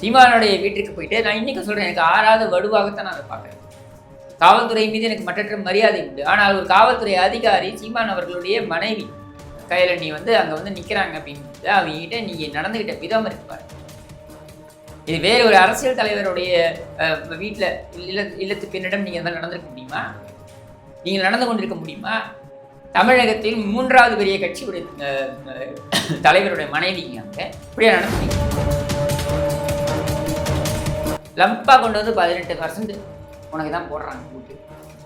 சீமானுடைய வீட்டிற்கு போயிட்டு நான் இன்னைக்கு சொல்கிறேன் எனக்கு ஆறாவது வடுவாகத்தான் நான் அதை பார்க்குறேன். காவல்துறை மீது எனக்கு மற்றற்ற மரியாதை உண்டு. ஆனால் ஒரு காவல்துறை அதிகாரி சீமான் அவர்களுடைய மனைவி கையில் நீ வந்து அங்கே வந்து நிற்கிறாங்க அப்படின்னு அவங்ககிட்ட நீ நடந்துக்கிட்ட விதம் இருப்பார் இது வேறு ஒரு அரசியல் தலைவருடைய வீட்டில் இல்ல இல்லத்து பெண்ணிடம் நீங்கள் தான் நடந்திருக்க முடியுமா? நீங்கள் நடந்து கொண்டிருக்க முடியுமா? தமிழகத்தில் மூன்றாவது பெரிய கட்சியுடைய தலைவருடைய மனைவிங்க அங்கே. இப்படியா நடந்து லம்பா கொண்டு வந்து பதினெட்டு பர்சன்ட் உனக்கு தான் போடுறாங்க கூட்டு.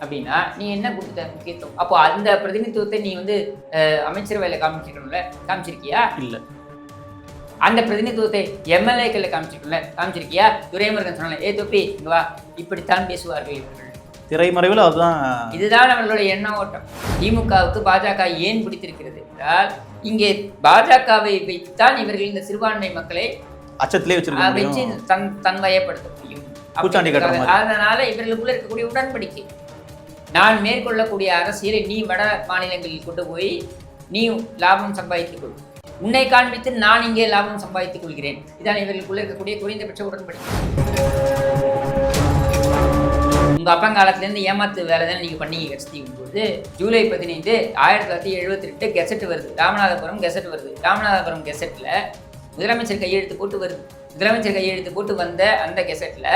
அப்படின்னா நீ என்ன கொடுத்த முக்கியத்துவம். அப்போ அந்த பிரதிநிதித்துவத்தை நீ வந்து அமைச்சரவையில் காமிச்சிருக்கணும்ல? காமிச்சிருக்கியா? இல்ல. அந்த பிரதிநிதித்துவத்தை எம்எல்ஏக்களை காமிச்சிருக்கணும்ல? காமிச்சிருக்கியா? துரைமுருகன் சொன்னால ஏ தொப்பி இங்க வா. இப்படித்தான் பேசுவார்கள் இவர்கள். திரைமறைவில் அதுதான் இதுதான் அவர்களுடைய எண்ண ஓட்டம். திமுகவுக்கு பாஜக ஏன் பிடித்திருக்கிறது என்றால் இங்கே பாஜகவை வைத்துத்தான் இவர்கள் இந்த சிறுபான்மை மக்களை அச்சத்திலே வச்சிருக்க வச்சு முடியும். தன் தன்வயப்படுத்த முடியும். பூச்சாண்டி கட்டுற மாதிரி. அதனால இவர்களுக்குள்ள இருக்கக்கூடிய உடன்படிக்கை. நான் மேற்கொள்ளக்கூடிய அரசியலை நீ வட மாநிலங்களில் கொண்டு போய் நீ லாபம் சம்பாதித்துக் கொள். உன்னை காண்பித்து நான் இங்கே லாபம் சம்பாதித்துக் கொள்கிறேன். இதான் இவர்களுக்குள்ள இருக்கக்கூடிய குறைந்தபட்ச உடன்படிக்கை. உங்க அப்பா காலத்துல இருந்து ஏமாத்து வேலை தானே நீங்க பண்ணி கட்சி போது ஜூலை பதினைந்து ஆயிரத்தி தொள்ளாயிரத்தி எழுபத்தி ரெண்டு கெசட் வருது. ராமநாதபுரம் கெசட் வருது. ராமநாதபுரம் கெசட்ல முதலமைச்சர் கையெழுத்து போட்டு வருது முதலமைச்சர் கையெழுத்து போட்டு வந்த அந்த கெசட்டில்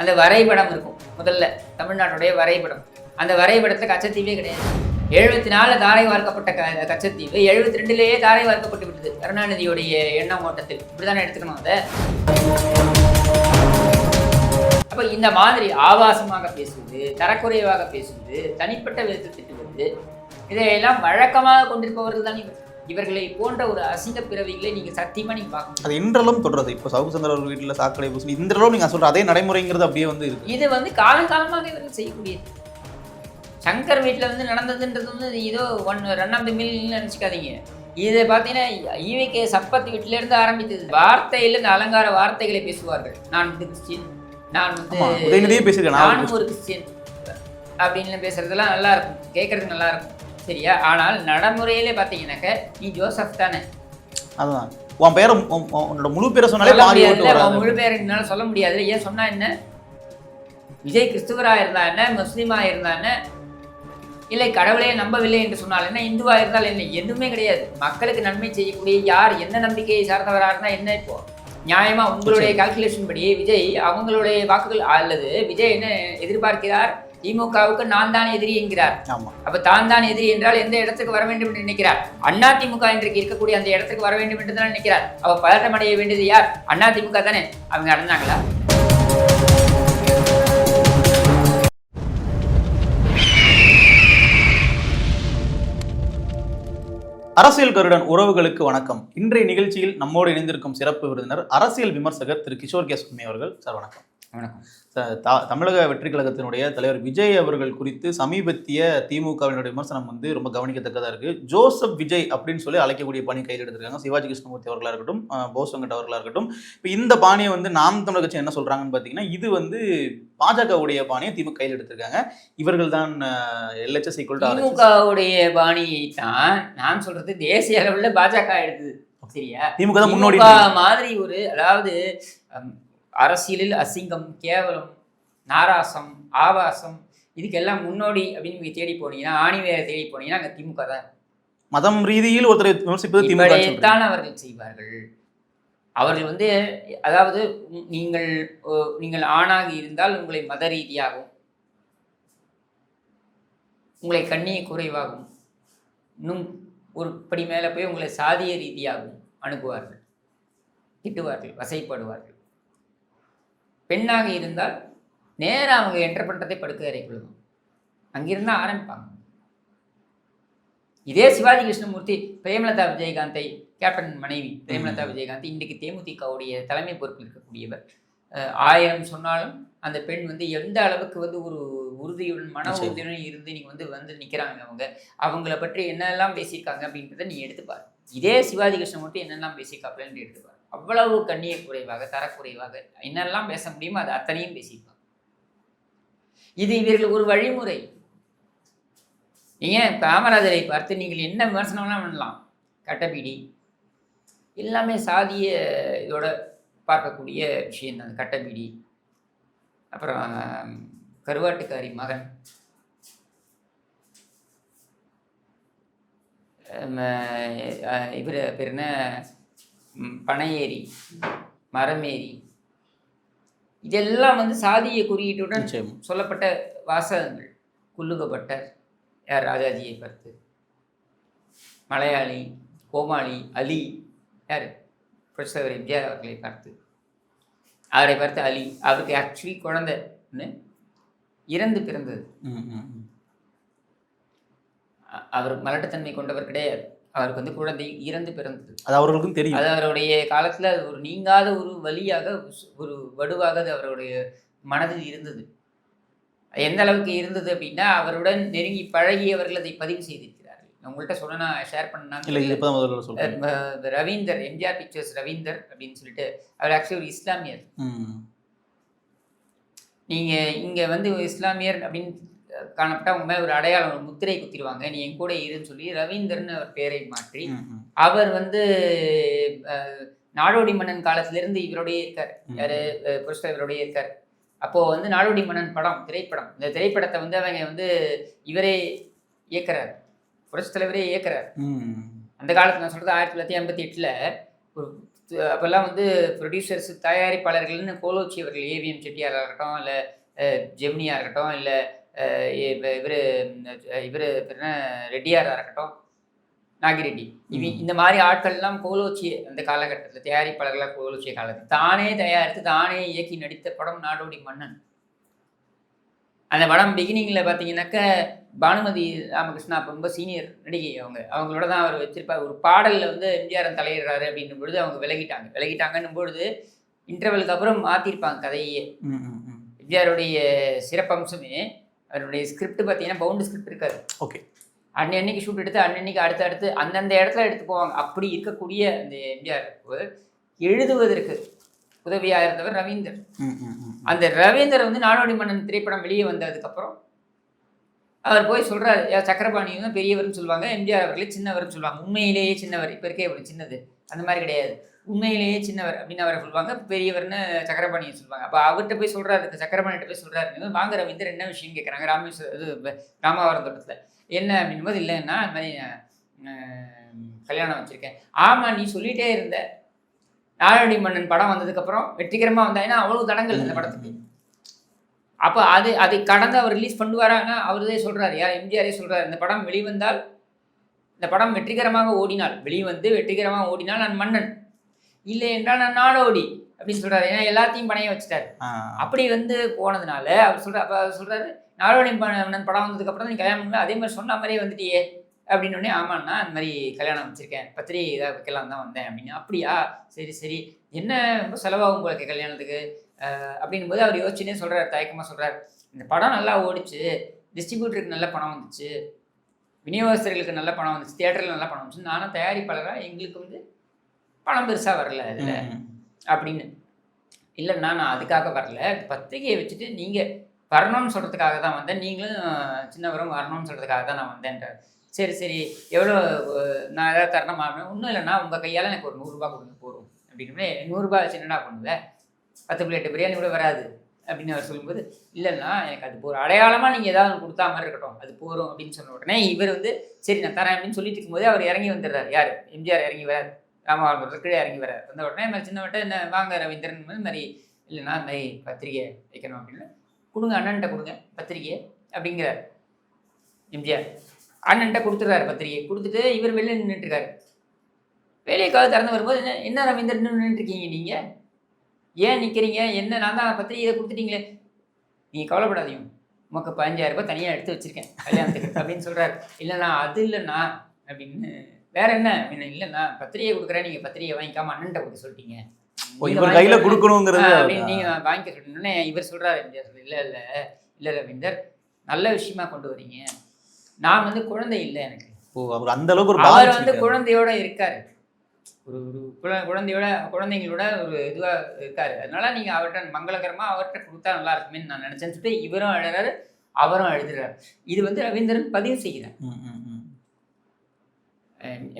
அந்த வரைபடம் இருக்கும். முதல்ல தமிழ்நாட்டுடைய வரைபடம். அந்த வரைபடத்தில் கச்சத்தீவே கிடையாது. எழுபத்தி நாலு தாரை வார்க்கப்பட்ட க கச்சத்தீவு எழுபத்தி ரெண்டுலேயே தாரை வார்க்கப்பட்டு விட்டது. கருணாநிதியுடைய எண்ணம் ஓட்டத்தில். இப்படிதானே எடுத்துக்கணும் அதை. அப்போ இந்த மாதிரி ஆபாசமாக பேசுவது தரக்குறைவாக பேசுவது தனிப்பட்ட விதத்தில் திட்டுவது இதையெல்லாம் வழக்கமாக கொண்டிருப்பவர்கள் தான் இவர் இவர்களை போன்ற ஒரு அசிங்க பிறவிகளை நீங்க சத்தியமா நீங்க பார்க்கணும் அது இன்றளவும் தொடர்றது இப்போ சவுக்கு சந்திர அவர் வீட்டில் சாக்கடை பூசி இன்றளவும் நீங்க சொல்ற அதே நடைமுறைங்கிறது அப்படியே வந்து இருக்கு. இது வந்து காலங்காலமாக இவர்கள் செய்யக்கூடியது. சங்கர் வீட்டில் வந்து நடந்ததுன்றது வந்து இதோ ஒன் ரன் ஆஃப் தி மில்னு நினச்சிக்காதீங்க. இதை பார்த்தீங்கன்னா ஈவிகே சப்பத் வீட்டிலேருந்து ஆரம்பித்தது. வார்த்தையில் இந்த அலங்கார வார்த்தைகளை பேசுவார்கள். நான் வந்து கிறிஸ்டின் நான் வந்து நான் நானும் ஒரு கிறிஸ்டியன். அப்படின்னு பேசுறதெல்லாம் நல்லா இருக்கும். கேட்கறதுக்கு நல்லா இருக்கும். சரியா? ஆனால் நடைமுறையிலே பார்த்தீங்கன்னாக்க நீ ஜோசப் தானே. அதுதான். உன் பேரை உன் உன் உன்னோட முழு பேரை சொன்னாலே பாதி ஓட்டு முழு பேர் என்னால சொல்ல முடியாது. ஏன் சொன்னா என்ன? விஜய் கிறிஸ்துவரா இருந்தா என்ன? முஸ்லீமா இருந்தா என்ன? இல்லை கடவுளே நம்பவில்லை என்று சொன்னால் என்ன? இந்துவா இருந்தால் என்ன? எதுவுமே கிடையாது. மக்களுக்கு நன்மை செய்யக்கூடிய யார் என்ன நம்பிக்கையை சார்ந்தவரா இருந்தா என்ன இப்போ? நியாயமா உங்களுடைய கால்குலேஷன் படி விஜய் அவங்களுடைய வாக்குகள் அல்லது விஜய் என்ன எதிர்பார்க்கிறார்? திமுகவுக்கு நான் தான் எதிரி என்கிறார். அப்ப தான் தான் எதிரி என்றால் எந்த இடத்துக்கு வர வேண்டும் என்று நினைக்கிறார்? அண்ணா திமுக இன்றைக்கு இருக்கக்கூடிய அந்த இடத்துக்கு வர வேண்டும் என்று தான் நினைக்கிறார். அவ பதட்டம் அடைய வேண்டியது யார்? அண்ணா திமுக தானே. அவங்க அடைஞ்சாங்களா அரசியல் கருடன் உறவுகளுக்கு வணக்கம். இன்றைய நிகழ்ச்சியில் நம்மோடு இணைந்திருக்கும் சிறப்பு விருந்தினர் அரசியல் விமர்சகர் திரு கிஷோர் கே சுவாமி அவர்கள். சார் வணக்கம். வணக்கம். தமிழக வெற்றி கழகத்தினுடைய தலைவர் விஜய் அவர்கள் குறித்து சமீபத்திய திமுகவினுடைய விமர்சனம் வந்து ரொம்ப கவனிக்கத்தக்கதா இருக்கு. ஜோசப் விஜய் அப்படின்னு சொல்லி அழைக்கக்கூடிய பணி கையில் எடுத்திருக்காங்க. சிவாஜி கிருஷ்ணமூர்த்தி அவர்களா இருக்கட்டும் அஹ், போஸ் வெங்கட் அவர்களா இருக்கட்டும். இப்போ இந்த பாணியை வந்து நாம் தமிழக கட்சி என்ன சொல்றாங்கன்னு பார்த்தீங்கன்னா இது வந்து பாஜகவுடைய பாணியை திமுக கையில் எடுத்திருக்காங்க. இவர்கள் தான் எல்ஹெச்எஸ் திமுகவுடைய பாணியை தான் நான் சொல்றது தேசிய அளவுல பாஜக எடுத்தது. சரியா? திமுக தான் முன்னோடி மாதிரி ஒரு அதாவது அரசியலில் அசிங்கம் கேவலம் நாராசம் ஆபாசம் இதுக்கெல்லாம் முன்னோடி அப்படின்னு நீங்க தேடி போனீங்கன்னா ஆணிவேரை தேடி போனீங்கன்னா அங்க திமுக தான் மதம் ரீதியில் ஒருத்தரை விமர்சிப்பது திமுக அவர்கள் செய்வார்கள். அவர்கள் வந்து அதாவது நீங்கள் நீங்கள் ஆணாக இருந்தால் உங்களை மத ரீதியாகவும் உங்களை கண்ணிய குறைவாகவும் இன்னும் ஒரு படி மேலே போய் உங்களை சாதிய ரீதியாகவும் அணுகுவார்கள். திட்டுவார்கள் வசைப்படுவார்கள். பெண்ணாக இருந்தால் நேரா அவங்க என்டர் பண்ணுறதே படுக்கை அறைக்குள்ளதான் அங்கிருந்து ஆரம்பிப்பாங்க. இதே சிவாஜி கிருஷ்ணமூர்த்தி பிரேமலதா விஜயகாந்தை கேப்டன் மனைவி பிரேமலதா விஜயகாந்த் இன்றைக்கு தேமுதிகவுடைய தலைமை பொறுப்பில் இருக்கக்கூடியவர். ஆயிரம் சொன்னாலும் அந்த பெண் வந்து எந்த அளவுக்கு வந்து ஒரு உறுதியுடன் மன. உறுதியுடன் இருந்து நீங்க வந்து வந்து நிக்கிறாங்க அவங்க அவங்கள பற்றி என்னெல்லாம் பேசியிருக்காங்க அப்படின்றத நீ எடுத்துப்பார். இதே சிவாஜி கிருஷ்ணமூர்த்தி என்னெல்லாம் பேசியிருக்காப்லன்னு எடுத்துப்பார். அவ்வளவு கண்ணிய குறைவாக தரக்குறைவாக என்னெல்லாம் பேச முடியுமோ அது அத்தனையும் பேசிப்பாங்க இது இவர்கள் ஒரு வழிமுறை. ஏன் காமராஜரை பார்த்து நீங்கள் என்ன விமர்சனம்லாம் பண்ணலாம்? கட்டப்பிடி எல்லாமே சாதிய இதோட பார்க்கக்கூடிய விஷயம் தான் கட்டபிடி. அப்புறம் கருவாட்டுக்காரி மகன். இவர் பேர் என்ன? ம், பனையேரி மரமேரி. இதெல்லாம் வந்து சாதிய குறியீட்டுடன் சொல்லப்பட்ட வாசகங்கள். குல்லுகப்பட்டர் யார்? ராஜாஜியை பார்த்து. மலையாளி கோமாளி அலி. யார்? புரட்சித்தலைவர் எம்ஜிஆர் அவர்களை பார்த்து. அவரை பார்த்து அலி. அவருக்கு ஆக்சுவலி குழந்தை ஒண்ணு இறந்து பிறந்தது. அவர் மலட்டுத்தன்மை கொண்டவர் கிடையாது. அவருக்கு வந்து குழந்தை இறந்து பிறந்தது. அது அவர்களுக்கும் தெரியும். அது அவருடைய காலத்தில் அது ஒரு நீங்காத ஒரு வழியாக ஒரு வடுவாக அது அவருடைய மனதில் இருந்தது. எந்த அளவுக்கு இருந்தது அப்படின்னா அவருடன் நெருங்கி பழகியவர்கள் அதை பதிவு செய்திருக்கிறார்கள். உங்கள்கிட்ட சொன்னா ஷேர் இல்லை பண்ணா இது இப்பதான் முதல்ல சொல்றேன். அஹ் ரவீந்தர் எம்ஜிஆர் பிக்சர்ஸ் ரவீந்தர் அப்படின்னு சொல்லிட்டு அவர் ஆக்சுவலி ஒரு இஸ்லாமியர். ம். நீங்க இங்க வந்து இஸ்லாமியர் அப்படின்னு காணப்பட்டா உங்க மேல ஒரு அடையாளம் ஒரு முத்திரை குத்திடுவாங்க. நீ என் கூட இருன்னு சொல்லி ரவீந்தர்னு அவர் பேரை மாற்றி. அவர் வந்து நாடோடி மன்னன் காலத்திலிருந்து இவரோடயே இருக்கார். யாரு? புரட்சித்தலைவர் இவரோடயே இருக்கார். அப்போ வந்து நாடோடி மன்னன் படம் திரைப்படம். இந்த திரைப்படத்தை வந்து அவங்க வந்து இவரே இயக்குறார். புரட்சித் தலைவரே இயக்குறார். அந்த காலத்துல நான் சொல்றது ஆயிரத்தி தொள்ளாயிரத்தி ஐம்பத்தி எட்டில் ஒரு அப்போல்லாம் வந்து ப்ரொடியூசர்ஸ் தயாரிப்பாளர்கள்னு கோலோச்சி அவர்கள் ஏவிஎம் செட்டியாராக இருக்கட்டும் இல்லை ஜெமினியாக இருக்கட்டும் இல்லை இவர் இவர் என்ன? ரெட்டியாராக இருக்கட்டும். நாகிரெட்டி இவ ம். இந்த மாதிரி ஆட்கள்லாம் கோலோச்சி அந்த காலகட்டத்தில் தயாரிப்பாளர்களாக கோலோச்சிய காலத்தில். தானே தயாரித்து தானே இயக்கி நடித்த படம் நாடோடி மன்னன். அந்த படம் பிகினிங்கில் பார்த்தீங்கன்னாக்க பானுமதி ராமகிருஷ்ணா அப்போ ரொம்ப சீனியர் நடிகை அவங்க. அவங்களோட தான் அவர் வச்சிருப்பார் ஒரு பாடலில் வந்து எம்ஜிஆர் தலையிடுறாரு அப்படின்னும் பொழுது அவங்க விலகிட்டாங்க. விலகிட்டாங்கன்னும் பொழுது இன்டர்வலுக்கு அப்புறம் மாற்றிருப்பாங்க கதையே. எம்ஜிஆருடைய சிறப்பம்சமே அவருடைய ஸ்கிரிப்ட் பார்த்தீங்கன்னா பவுண்டு ஸ்கிரிப்ட் இருக்காது. ஓகே அன்னை அன்னைக்கு ஷூட் எடுத்து அன்னன்னைக்கு அடுத்து அடுத்து அந்தந்த இடத்துல எடுத்து போவாங்க. அப்படி இருக்கக்கூடிய அந்த எம்ஜிஆர் எழுதுவதற்கு உதவியாக இருந்தவர் ரவீந்தர். அந்த ரவீந்தர் வந்து நாடோடி மன்னன் திரைப்படம் வெளியே வந்ததுக்கப்புறம் அவர் போய் சொல்றாரு "ஏன் சக்கரபாணி வந்து பெரியவர்னு சொல்லுவாங்க எம்ஜிஆர் அவர்களே சின்னவர்னு சொல்லுவாங்க. உண்மையிலேயே சின்னவர் இப்போ இருக்கே ஒரு சின்னது. அந்த மாதிரி கிடையாது. உண்மையிலேயே சின்னவர் அப்படின்னு அவரை சொல்லுவாங்க. பெரியவர்னு சக்கரபாணியை சொல்லுவாங்க. அப்போ அவர்கிட்ட போய் சொல்றாரு இந்த சக்கரபாணிகிட்ட போய் சொல்றாரு. வாங்க ரவீந்தர் என்ன விஷயம் கேட்குறாங்க ராமேஸ்வர இது ராமாவரம் தோட்டத்தில். என்ன அப்படின்னும் போது இல்லைன்னா இந்த மாதிரி கல்யாணம் வச்சிருக்கேன். ஆமாம் நீ சொல்லிட்டே இருந்த. நாடோடி மன்னன் படம் வந்ததுக்கப்புறம் வெற்றிகரமாக வந்தா. ஏன்னா அவ்வளவு தடங்கள் இந்த படத்துக்கு. அப்போ அது அதை கடந்து அவர் ரிலீஸ் பண்ணுவாரான்னா அவரே சொல்றாரு. யார்? எம்ஜிஆரே சொல்றாரு. இந்த படம் வெளிவந்தால் இந்த படம் வெற்றிகரமாக ஓடினால் வெளிவந்து வெற்றிகரமாக ஓடினால் நான் மன்னன். இல்லை என்றால் நான் நாடோடி அப்படின்னு சொல்றாரு. ஏன்னா எல்லாத்தையும் பணைய வச்சுட்டாரு. அப்படி வந்து போனதுனால அவர் சொல்ற அப்போ அவர் சொல்றாரு நாடோடி படம் வந்ததுக்கு அப்புறம் நீ கல்யாணம் பண்ண. அதே மாதிரி சொன்ன மாதிரியே வந்துட்டியே. அப்படின்னு ஆமாண்ணா அந்த மாதிரி கல்யாணம் வச்சிருக்கேன். பத்திரிகை இதாக வைக்கலாம் தான் வந்தேன். அப்படின்னு அப்படியா? சரி சரி. என்ன ரொம்ப செலவாகும் உங்களுக்கு கல்யாணத்துக்கு? அப்படின்னும் போது அவர் யோசிச்சுனே சொல்றாரு தயக்கமாக சொல்றாரு. இந்த படம் நல்லா ஓடிச்சு. டிஸ்ட்ரிபியூட்டருக்கு நல்ல பணம் வந்துச்சு. விநியோகஸ்தர்களுக்கு நல்ல பணம் வந்துச்சு. தியேட்டரில் நல்ல பணம் வந்துச்சு நானும் தயாரிப்பாளராக எங்களுக்கு வந்து பணம் பெருசாக வரல அதில். அப்படின்னு. இல்லைண்ணா நான் அதுக்காக வரல. பத்திரிகையை வச்சுட்டு நீங்கள் வரணும்னு சொல்கிறதுக்காக தான் வந்தேன். நீங்களும் சின்னவரும் வரணும்னு சொல்கிறதுக்காக தான் நான் வந்தேன்றார். சரி சரி. எவ்வளோ நான் ஏதாவது தரணுமா? ஒன்றும் இல்லைண்ணா உங்கள் கையால் எனக்கு ஒரு நூறுரூபா கொடுங்க போதும். அப்படின்னு நூறுரூபா வச்சு என்னடா பண்ணுவ? பத்து பிளேட்டு பிரியாணி கூட வராது. அப்படின்னு அவர் சொல்லும்போது இல்லைண்ணா எனக்கு அது ஒரு அடையாளமாக நீங்கள் ஏதாவது கொடுத்தா மாதிரி இருக்கட்டும். அது போதும் அப்படின்னு சொன்ன உடனே இவர் வந்து சரி நான் தரேன் அப்படின்னு சொல்லிட்டு இருக்கும்போது அவர் இறங்கி வந்துடுறாரு. யார்? எம்ஜிஆர் இறங்கி வரார். ராமநாதபுரத்தில் கீழே இறங்கி வர வந்த உடனே இந்த சின்னவட்ட என்ன வாங்க ரவீந்திரன் இந்த மாதிரி இல்லைண்ணா இந்த மாதிரி பத்திரிகை வைக்கணும் அப்படின்னு கொடுங்க அண்ணன்ட்ட கொடுங்க பத்திரிகையை அப்படிங்கிறார். எம்ஜிஆர். அண்ணன்ட்ட கொடுத்துட்றாரு பத்திரிகை கொடுத்துட்டு இவர் வெளியே நின்றுட்டு இருக்காரு. வெளியே திறந்து வரும்போது என்ன என்ன ரவீந்திரன் நின்றுட்டுருக்கீங்க நீங்கள் ஏன் நிற்கிறீங்க என்ன நான் தான் பத்திரிகையை கொடுத்துட்டீங்களே. நீங்கள் கவலைப்படாதீங்க. உமக்கு பதினஞ்சாயிரம் ரூபாய் தனியாக எடுத்து வச்சுருக்கேன் கல்யாணத்துக்கு அப்படின்னு சொல்கிறாரு இல்லைண்ணா அது இல்லைண்ணா அப்படின்னு வேற என்ன? அப்படின்னு இல்லைண்ணா பத்திரிகை கொடுக்குறேன் நீங்கள் பத்திரிகை வாங்கிக்காம அண்ணன்ட்ட கொடுக்க சொல்லிட்டீங்க. நீங்க இவர் கையில கொடுக்கணுங்கிறது அப்படின்னு நீங்க வாங்கிக்க சொல்லிட்டோன்னே இவர் சொல்றாரு இல்லை இல்லை இல்லை ரவீந்தர் நல்ல விஷயமா கொண்டு வரீங்க. நான் வந்து குழந்தை இல்லை எனக்கு. அவர் அந்த அளவுக்கு ஒரு அவர் வந்து. குழந்தையோட இருக்காரு. ஒரு ஒரு குழ- குழந்தையோட குழந்தைங்களோட ஒரு இதுவா இருக்காரு. அதனால நீங்க அவர்கிட்ட மங்களகரமா அவர்கிட்ட கொடுத்தா நல்லா இருக்குமேன்னு நான் நினைச்சேன்னு சொல்லிட்டு இவரும் எழுதுறாரு அவரும் எழுதுறாரு இது வந்து ரவீந்திரன் பதிவு செய்கிறார்.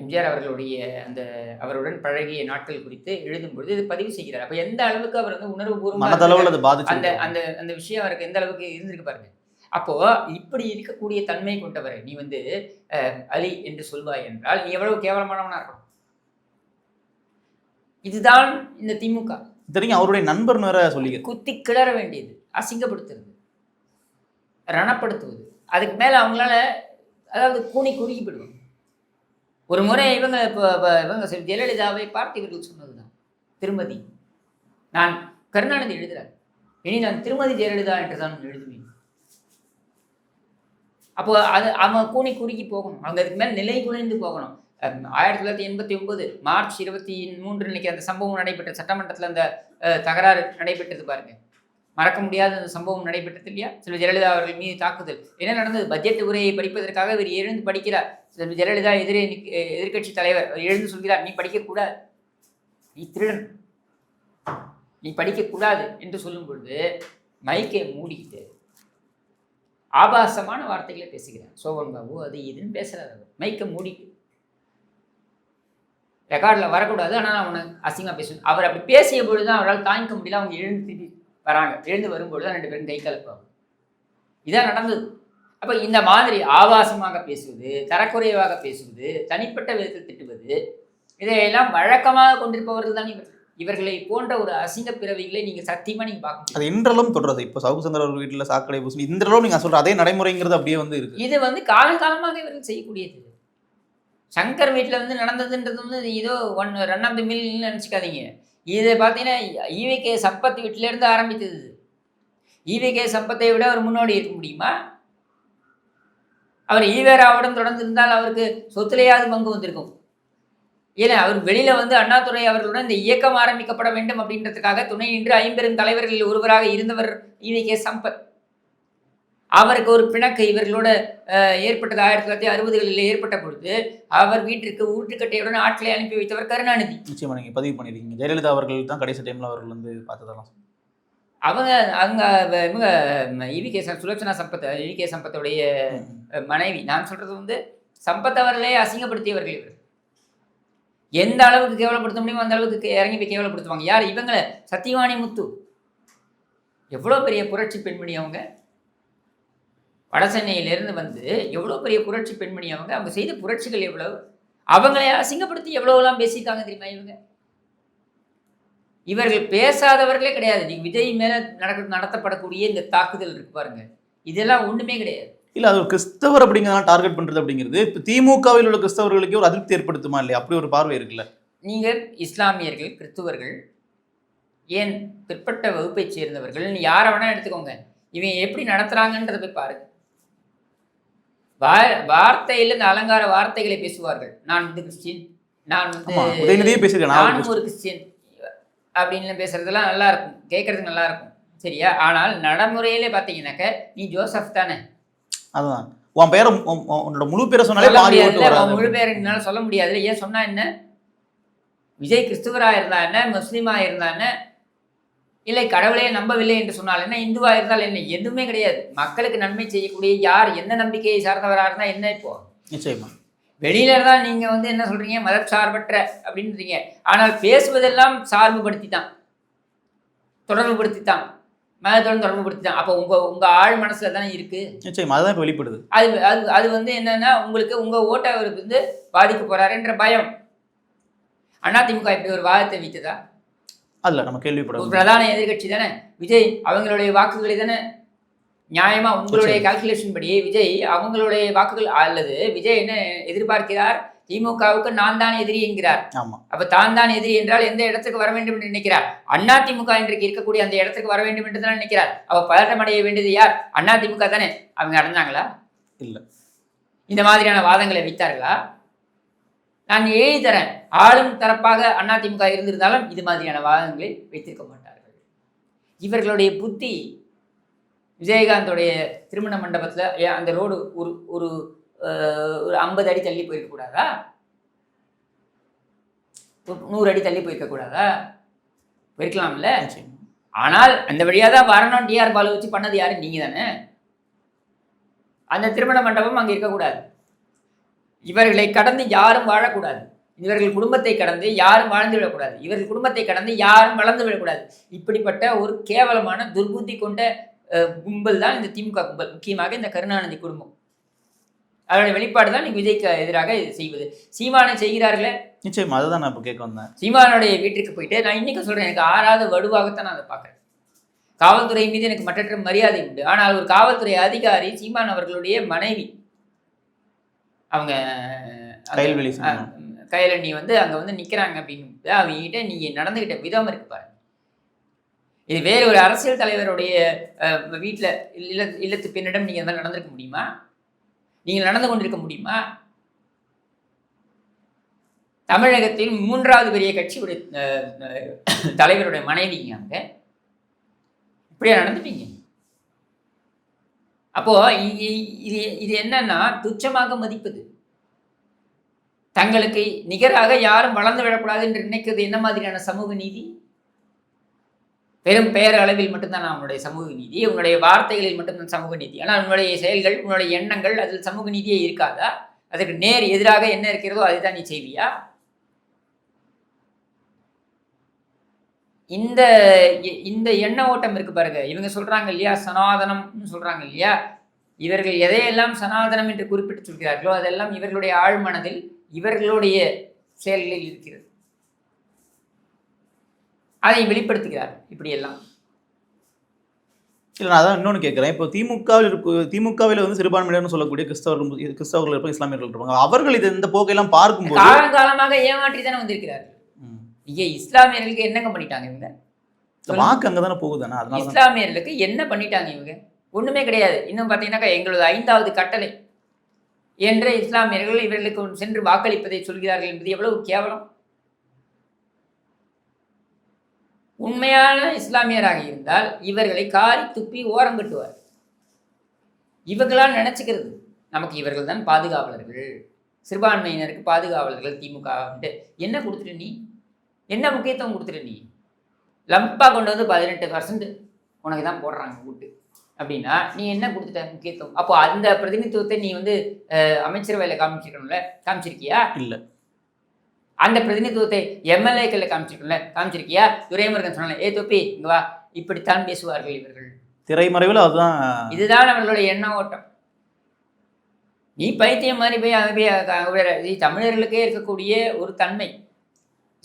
எம்ஜிஆர் அவர்களுடைய அந்த அவருடன் பழகிய நாட்கள் குறித்து எழுதும் பொழுது இது பதிவு செய்கிறார். அப்ப எந்த அளவுக்கு அவர் வந்து உணர்வு அது அந்த அந்த அந்த விஷயம் அவருக்கு எந்த அளவுக்கு இருந்திருக்கு பாருங்க. அப்போ இப்படி இருக்கக்கூடிய தன்மை கொண்டவரை நீ வந்து அலி என்று சொல்வாய் என்றால் நீ எவ்வளவு கேவலமானவனா இருக்கணும் இதுதான் இந்த திமுக. இத்தனைக்கும் அவருடைய நண்பர் வேற சொல்லிக்க குத்தி கிளற வேண்டியது அசிங்கப்படுத்துறது ரணப்படுத்துவது. அதுக்கு மேல அவங்களால அதாவது கூனி குறுகி போயிடுவாங்க. ஒரு முறை இவங்க இப்போ இவங்க ஜெயலலிதாவை பார்த்து இவர்கள் சொன்னதுதான். திருமதி. நான் கருணாநிதி எழுதுகிறார் இனி நான் திருமதி ஜெயலலிதா என்று தான் எழுதுவேன். அப்போ அது அவன் கூனி குறுக்கி போகணும். அவங்க அதுக்கு மேலே நிலை குலைந்து போகணும். ஆயிரத்தி தொள்ளாயிரத்தி எண்பத்தி ஒன்பது மார்ச் இருபத்தி மூன்று அன்னைக்கு அந்த சம்பவம் நடைபெற்ற சட்டமன்றத்தில் அந்த தகராறு நடைபெற்றது பாருங்கள் மறக்க முடியாத அந்த சம்பவம் நடைபெற்றது இல்லையா? செல்வி ஜெயலலிதா அவர்கள் மீது தாக்குதல். என்ன நடந்தது? பட்ஜெட் உரையை படிப்பதற்காக இவர் எழுந்து படிக்கிறார். செல்வி ஜெயலலிதா எதிரே எதிர்கட்சி எதிர்க்கட்சி தலைவர் அவர் எழுந்து சொல்கிறார் நீ படிக்கக்கூடாது நீ திருடன். நீ படிக்கக்கூடாது என்று சொல்லும் பொழுது மைக்கை மூடிக்கிட்டு ஆபாசமான வார்த்தைகளை பேசுகிறார். சோபன் பாபு அது இதுன்னு பேசுறாரு அவர். மைக்கை மூடிட்டு. ரெக்கார்டில் வரக்கூடாது ஆனால் நான் அவனை அசிங்கமாக பேசுவேன். அவர் அப்படி பேசிய பொழுது தான் அவரால் தாங்கிக்க முடியல. அவங்க எழுந்து திடீர் வராங்க. எழுந்து வரும்பொழுது தான் ரெண்டு பேரும் கை கலப்பாங்க. இதான் நடந்தது. அப்போ இந்த மாதிரி ஆபாசமாக பேசுவது தரக்குறைவாக பேசுவது தனிப்பட்ட விதத்தில் திட்டுவது இதையெல்லாம் வழக்கமாக கொண்டிருப்பவர்கள் தான் இவர்கள். இவர்களை போன்ற ஒரு அசிங்க பிறவிகளை நீங்கள் சத்தியமாக நீங்கள் பார்க்க அது இன்றளவும் தொடருது இப்போ சவுக்கு சந்திர அவர் வீட்டில் சாக்கடை பூசி இன்றளவும் நீங்க சொல்ற அதே நடைமுறைங்கிறது அப்படியே வந்து இருக்கு. இது வந்து காலங்காலமாக இவர்கள் செய்யக்கூடியது. சங்கர் வீட்டில் வந்து நடந்ததுன்றது வந்து ஏதோ ஒன் ரன் ஆஃப் தி மில்னு நினச்சிக்காதீங்க. இதை பார்த்தீங்கன்னா ஈவிகே சம்பத் வீட்டிலேருந்து ஆரம்பித்தது. ஈவிகே சம்பத்தை விட அவர் முன்னோடி இருக்க முடியுமா? அவர் ஈவேராவுடன் தொடர்ந்து இருந்தால் அவருக்கு சொத்துலையாவது பங்கு வந்திருக்கும். ஏன்னா அவர் வெளியில் வந்து அண்ணாதுரை அவர்களுடன் இந்த இயக்கம் ஆரம்பிக்கப்பட வேண்டும் அப்படின்றதுக்காக துணை நின்று ஐம்பெரும் தலைவர்களில் ஒருவராக இருந்தவர் ஈவிகே சம்பத். அவருக்கு ஒரு பிணக்கு இவர்களோட ஏற்பட்டது ஆயிரத்தி தொள்ளாயிரத்தி அறுபதுகளில் ஏற்பட்ட பொழுது அவர் வீட்டிற்கு ஊற்றுக்கட்டையுடன் ஆட்களை அனுப்பி வைத்தவர் கருணாநிதி. நிச்சயமா நீங்க பதிவு பண்ணிருக்கீங்க. ஜெயலலிதா அவர்கள் தான் கடைசி டைம்ல அவர்கள் வந்து பார்த்ததெல்லாம். அவங்க அவங்க இவங்க இவிகே சுலோச்சனா சம்பத் இவிகே சம்பத்துடைய அஹ், மனைவி. நான் சொல்றது வந்து சம்பத் அவர்களே அசிங்கப்படுத்தியவர்கள் இவர் எந்த அளவுக்கு கேவலப்படுத்த முடியுமோ அந்த அளவுக்கு கே- இறங்கி போய் கேவலப்படுத்துவாங்க. யார்? இவங்களை சத்தியவாணி முத்து. எவ்வளோ பெரிய புரட்சி பெண்மணி அவங்க. வட சென்னையிலிருந்து வந்து எவ்வளோ பெரிய புரட்சி பெண்மணி அவங்க? அவங்க செய்த புரட்சிகள் எவ்வளவு? அவங்களை அசிங்கப்படுத்தி எவ்வளோலாம் பேசியிருக்காங்க தெரியுமா இவங்க? இவர்கள் பேசாதவர்களே கிடையாது. நீங்க விஜய் மேல நடக்க நடத்தப்படக்கூடிய இந்த தாக்குதல் இருக்கு பாருங்க. இதெல்லாம் ஒண்ணுமே கிடையாது. இல்ல அது ஒரு கிறிஸ்தவர் அப்படிங்கிறதெல்லாம் டார்கெட் பண்றது அப்படிங்கிறது இப்போ திமுகவில் உள்ள கிறிஸ்தவர்களுக்கே ஒரு அதிருப்தி ஏற்படுத்துமா இல்லையா? அப்படி ஒரு பார்வை இருக்குல்ல. நீங்க இஸ்லாமியர்கள் கிறிஸ்துவர்கள் ஏன் பிற்பட்ட வகுப்பைச் சேர்ந்தவர்கள் யாரை வேணா எடுத்துக்கோங்க. இவன் எப்படி நடத்துறாங்கன்றத போய் பாருங்க. வா வார்த்தையில் இந்த அலங்கார வார்த்தைகளை பேசுவார்கள். நான் வந்து கிறிஸ்டின் நான் வந்து உதயநிதியே நான் நானும் ஒரு கிறிஸ்டியன் அப்படின்னு பேசுறதெல்லாம் நல்லா இருக்கும் கேட்கறதுக்கு நல்லா இருக்கும் சரியா? ஆனால் நடைமுறையிலே பார்த்தீங்கன்னாக்க நீ ஜோசப் தானே? அதான் உன் பேரை உன் உன் உன்னோட முழு பேரை சொன்னாலே உன் முழு பேர் என்னால சொல்ல முடியாது. ஏன் சொன்னா என்ன? விஜய் கிறிஸ்துவரா இருந்தா என்ன? முஸ்லீமா இருந்தா என்ன? இல்லை கடவுளே நம்பவில்லை என்று சொன்னால் என்ன? இந்துவா இருந்தால் என்ன? எதுவுமே கிடையாது. மக்களுக்கு நன்மை செய்யக்கூடிய யார் எந்த நம்பிக்கையை சார்ந்தவரா இருந்தா என்ன இப்போ? நிச்சயமா. வெளியில இருந்தா நீங்க வந்து என்ன சொல்றீங்க? மதச்சார்பற்ற அப்படின்றீங்க. ஆனால் பேசுவதெல்லாம் சார்புபடுத்தி தான் தொடர்புபடுத்தி தான் மதத்துடன் தொடர்புபடுத்தி தான் அப்போ உங்க உங்க ஆழ் மனசுல தானே இருக்கு? நிச்சயமா. அதுதான் இப்போ வெளிப்படுது. அது அது அது வந்து என்னன்னா உங்களுக்கு உங்க ஓட்டை அவருக்கு வந்து பாதிக்க போறாருன்ற பயம். அதிமுக இப்படி ஒரு வாதத்தை வைத்ததா அதுல நம்ம ஒரு கேள்விப்பட பிரதான எதிர்க்கட்சி தானே? விஜய் அவங்களுடைய வாக்குகளை தானே? நியாயமா உங்களுடைய கால்குலேஷன் படி விஜய் அவங்களுடைய வாக்குகள் அல்லது விஜய் என்ன எதிர்பார்க்கிறார்? திமுகவுக்கு நான் தான் எதிரி என்கிறார். அப்ப தான் தான் எதிரி என்றால் எந்த இடத்துக்கு வர வேண்டும் என்று நினைக்கிறார்? அதிமுக இன்றைக்கு இருக்கக்கூடிய அந்த இடத்துக்கு வர வேண்டும் என்று தான் நினைக்கிறார். அப்ப பதட்டம் அடைய வேண்டியது யார்? அதிமுக தானே. அவங்க அடைஞ்சாங்களா இல்ல. இந்த மாதிரியான வாதங்களை வைத்தார்களா? நான் எழுதி தரேன். ஆளும் தரப்பாக அதிமுக இருந்திருந்தாலும் இது மாதிரியான வாதங்களை வைத்திருக்க மாட்டார்கள். இவர்களுடைய புத்தி விஜயகாந்தோடைய திருமண மண்டபத்தில் அந்த ரோடு ஒரு ஒரு ஒரு ஐம்பது அடி தள்ளி போயிருக்க கூடாதா? ஒரு நூறு அடி தள்ளி போயிருக்க கூடாதா? போயிருக்கலாம்ல. ஆனால் அந்த வழியாக தான் வரணும். டிஆர் பாலு வச்சு பண்ணது யாரு? நீங்க தானே அந்த திருமண மண்டபம் அங்கே இருக்கக்கூடாது. இவர்களை கடந்து யாரும் வாழக்கூடாது. இவர்கள் குடும்பத்தை கடந்து யாரும் வாழ்ந்து விடக்கூடாது. இவர்கள் குடும்பத்தை கடந்து யாரும் வளர்ந்து விடக்கூடாது. இப்படிப்பட்ட ஒரு கேவலமான துர்புத்தி கொண்ட கும்பல் தான் இந்த திமுக கும்பல். முக்கியமாக இந்த கருணாநிதி குடும்பம். அதனுடைய வெளிப்பாடு தான் நீங்க விஜய்க்கு எதிராக இது செய்வது. சீமானை செய்கிறார்களே? நிச்சயமா அதை தான் நான் இப்போ கேட்க வந்தேன். சீமானுடைய வீட்டுக்கு போயிட்டு நான் இன்னைக்கு சொல்றேன் எனக்கு ஆறாவது வடுவாகத்தான் நான் அதை பார்க்குறேன். காவல்துறை மீது எனக்கு மற்றற்ற மரியாதை உண்டு. ஆனால் ஒரு காவல்துறை அதிகாரி சீமான் அவர்களுடைய மனைவி அவங்க ஆ, கையிலண்ணி வந்து அங்க வந்து நிக்கிறாங்க அப்படின்னு அவங்க கிட்ட நீங்க நடந்துகிட்ட விதம் இருக்கு பாருங்க இது வேற ஒரு அரசியல் தலைவருடைய வீட்டுல இல்ல இல்லத்து பெண்ணிடம் நீங்க தான் நடந்திருக்க முடியுமா? நீங்கள் நடந்து கொண்டிருக்க முடியுமா? தமிழகத்தில் மூன்றாவது பெரிய கட்சியுடைய தலைவருடைய மனைவிங்க அங்க இப்படியா நடந்துட்டீங்க? அப்போ இ- இது இது என்னன்னா துச்சமாக மதிப்பது. தங்களுக்கு நிகராக யாரும் வளர்ந்து விடக்கூடாது என்று நினைக்கிறது என்ன மாதிரியான சமூக நீதி? பெரும் பெயர் அளவில் மட்டும்தான் அவனுடைய சமூக நீதி உன்னுடைய வார்த்தைகளில் மட்டும்தான் சமூக நீதி. ஆனால் உன்னுடைய செயல்கள் உன்னுடைய எண்ணங்கள் அதில் சமூக நீதியே இருக்காதா? அதற்கு நேர் எதிராக என்ன இருக்கிறதோ அதுதான் நீ செய்வியா? இந்த இந்த எண்ண ஓட்டம் இருக்கு பாருங்க. இவங்க சொல்றாங்க இல்லையா சனாதனம்னு சொல்றாங்க இல்லையா? இவர்கள் எதையெல்லாம் சனாதனம் என்று குறிப்பிட்டு சொல்கிறார்களோ அதெல்லாம் இவர்களுடைய ஆழ்மனதில் இவர்களுடைய செயல்களில் இருக்கிறது. அதை வெளிப்படுத்துகிறார் இப்படியெல்லாம். இல்லை நான் அதான் இன்னொன்று கேட்குறேன். இப்போ திமுகவில் இருக்கு திமுகவில் வந்து சிறுபான்மையினர்னு சொல்லக்கூடிய கிறிஸ்தவர்கள் கிறிஸ்தவர்கள் இருப்பாங்க இஸ்லாமியர்கள் இருப்பாங்க. அவர்கள் இது இந்த போக்கையெல்லாம் பார்க்கும்போது காலங்காலமாக ஏமாற்றி தானே வந்திருக்கிறார்கள். இங்க இஸ்லாமியர்களுக்கு என்னங்க பண்ணிட்டாங்க இவங்க? வாக்கு அங்கே தானே போகுதானே அதனால தான் இஸ்லாமியர்களுக்கு என்ன பண்ணிட்டாங்க இவங்க? ஒண்ணுமே கிடையாது. இன்னும் பார்த்தீங்கன்னாக்கா எங்களது ஐந்தாவது கட்டளை. என்ற இஸ்லாமியர்கள் இவர்களுக்கு சென்று வாக்களிப்பதை சொல்கிறார்கள் என்பது எவ்வளவு கேவலம்? உண்மையான இஸ்லாமியராக இருந்தால் இவர்களை காரி துப்பி ஓரம் கட்டுவார். இவங்களாம் நினைச்சுக்கிறது நமக்கு இவர்கள் தான் பாதுகாவலர்கள். சிறுபான்மையினருக்கு பாதுகாவலர்கள் திமுக என்ன கொடுத்துட்ட நீ? என்ன முக்கியத்துவம் கொடுத்துட்ட நீ? லம்பா கொண்டு வந்து பதினெட்டு பர்சன்ட் உனக்கு தான் போடுறாங்க ஓட்டு அப்படின்னா நீ என்ன கொடுத்துட்ட முக்கியத்துவம்? அப்போ அந்த பிரதிநிதித்துவத்தை நீ வந்து அமைச்சரவையில காமிச்சிருக்கணும்ல? காமிச்சிருக்கியா? இல்ல. அந்த பிரதிநிதித்துவத்தை எம்எல்ஏக்கள்ல காமிச்சிருக்கணும்ல? காமிச்சிருக்கியா? துரைமுருகன் சொன்னால ஏ தொப்பி இங்க வா. இப்படித்தான் பேசுவார்கள் இவர்கள். திரைமறைவில் அதுதான் இதுதான் அவர்களுடைய எண்ண ஓட்டம். நீ பைத்தியம் மாதிரி போய் அங்க போய் தமிழர்களுக்கே இருக்கக்கூடிய ஒரு தன்மை.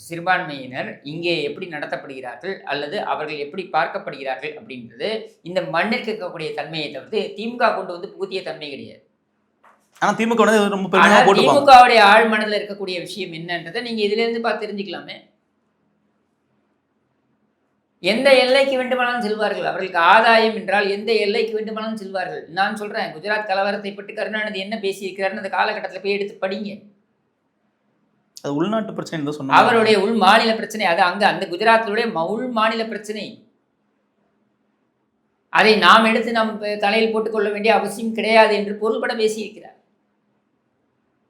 சிறுபான்மையினர் இங்கே எப்படி நடத்தப்படுகிறார்கள் அல்லது அவர்கள் எப்படி பார்க்கப்படுகிறார்கள் அப்படின்றது இந்த மண்ணிற்கு இருக்கக்கூடிய தன்மையை தவிர்த்து திமுக கொண்டு வந்து புகுத்திய தன்மை கிடையாது. ஆனா திமுக ரொம்ப திமுகவுடைய ஆழ் மனதில் இருக்கக்கூடிய விஷயம் என்னன்றதை நீங்க இதுல இருந்து பார்த்து தெரிஞ்சுக்கலாமே. எந்த எல்லைக்கு வேண்டுமானாலும் செல்வார்கள். அவர்களுக்கு ஆதாயம் என்றால் எந்த எல்லைக்கு வேண்டுமானாலும் செல்வார்கள். நான் சொல்றேன் குஜராத் கலவரத்தை பற்றி கருணாநிதி என்ன பேசியிருக்கிறாருன்னு அந்த காலகட்டத்தில் போய் எடுத்து படிங்க. அது உள்நாட்டு பிரச்சனை தான் சொன்னாங்க. அவருடைய உள் மாநில பிரச்சனை அது அங்க அந்த குஜராத்தினுடைய உள் மாநில பிரச்சனை. அதை நாம் எடுத்து நாம் தலையில் போட்டுக்கொள்ள வேண்டிய அவசியம் கிடையாது என்று பொருள்பட பேசியிருக்கிறார்.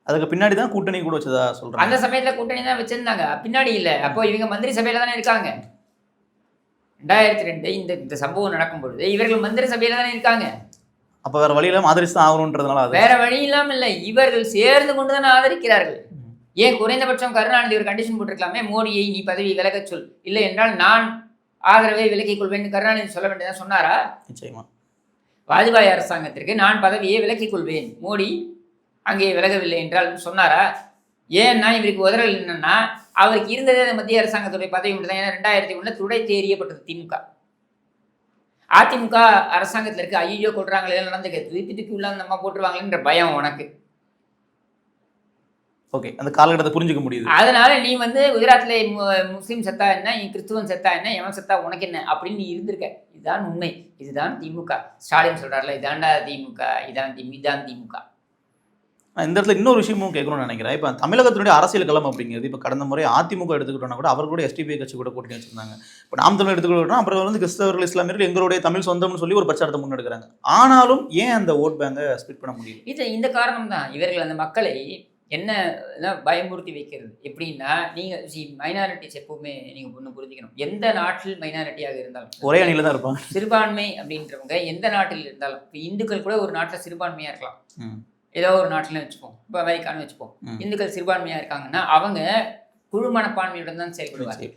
அதுக்கு பின்னாடி தான் கூட்டணி கூட வச்சதா சொல்றாங்க. அந்த சமயத்துல கூட்டணி தான் வச்சிருந்தாங்க. பின்னாடி இல்ல. அப்போ இவங்க மந்திரி சபையில தானே இருக்காங்க. ரெண்டாயிரத்தி ரெண்டு இந்த இந்த சம்பவம் நடக்கும் பொழுது இவர்கள் மந்திரி சபையில தானே இருக்காங்க. அப்ப வேற வழியில ஆதரிச்சு தான் ஆகணுன்றதுனால வேற வழி இல்லாம இல்ல. இவர்கள் சேர்ந்து கொண்டு தானே ஆதரிக்கிறார்கள். ஏன் குறைந்தபட்சம் கருணாநிதி ஒரு கண்டிஷன் போட்டிருக்கலாமே? மோடியை நீ பதவி விலகச் சொல். இல்லை என்றால் நான் ஆதரவை விலக்கிக் கொள்வேன் கருணாநிதி சொல்ல வேண்டியதான் சொன்னாரா? நிச்சயமா. வாஜ்பாய் அரசாங்கத்திற்கு நான் பதவியை விலக்கிக் கொள்வேன். மோடி அங்கே விலகவில்லை என்றால் சொன்னாரா? ஏன்னா இவருக்கு உதறல் என்னன்னா அவருக்கு இருந்ததே மத்திய அரசாங்கத்துடைய பதவி மட்டும் தான் ஏன்னா ரெண்டாயிரத்தி ஒண்ணுல துடை தேறியப்பட்டது திமுக. அதிமுக அரசாங்கத்துல இருக்கு ஐயோ கொள்றாங்களே நடந்துக்க திருப்பி திருப்பி உள்ள நம்ம போட்டுருவாங்களேன்ற பயம் உனக்கு. ஓகே அந்த காலகட்டத்தை புரிஞ்சுக்க முடியுது. அதனால நீ வந்து குஜராத்ல முஸ்லீம் செத்தா என்ன நீ கிறிஸ்துவன் செத்தா என்ன எவன் செத்தா உனக்கு என்ன அப்படின்னு நீ இருந்திருக்க. இதுதான் உண்மை. இதுதான் திமுக. ஸ்டாலின் சொல்றாருல இதாண்டா திமுக இதான் தி இதான் திமுக. இந்த இடத்துல இன்னொரு விஷயமும் கேட்கணும்னு நினைக்கிறேன். இப்போ தமிழகத்தினுடைய அரசியல் களம் அப்படிங்கிறது இப்போ கடந்த முறை அதிமுக எடுத்துக்கிட்டோம்னா கூட அவர்களோட எஸ்டிபி கட்சி கூட கூட்டணி வச்சிருந்தாங்க. இப்போ நாம் தமிழ் எடுத்துக்கிட்டோம்னா அப்புறம் வந்து கிறிஸ்தவர்கள் இஸ்லாமியர்கள் எங்களுடைய தமிழ் சொந்தம்னு சொல்லி ஒரு பிரச்சாரத்தை முன்னெடுக்கிறாங்க. ஆனாலும் ஏன் அந்த ஓட் பேங்கை ஸ்பிட் பண்ண முடியல? இது இந்த காரணம் தான் இவர்கள் அந்த மக்களை என்ன பயமுறுத்தி வைக்கிறது? எப்படின்னா நீங்க மைனாரிட்டிஸ் எப்பவுமே நீங்க ஒண்ணு புரிஞ்சுக்கணும். எந்த நாட்டில் மைனாரிட்டியாக இருந்தாலும் ஒரே அணியில தான் இருப்பாங்க. சிறுபான்மை அப்படின்றவங்க எந்த நாட்டில் இருந்தாலும் இப்போ இந்துக்கள் கூட ஒரு நாட்டில் சிறுபான்மையா இருக்கலாம். ஏதோ ஒரு நாட்டில் வச்சுப்போம். இப்போ அமெரிக்கான்னு வச்சுப்போம். இந்துக்கள் சிறுபான்மையாக இருக்காங்கன்னா அவங்க குழு மனப்பான்மையுடன் தான் செயல்படுவார்கள்.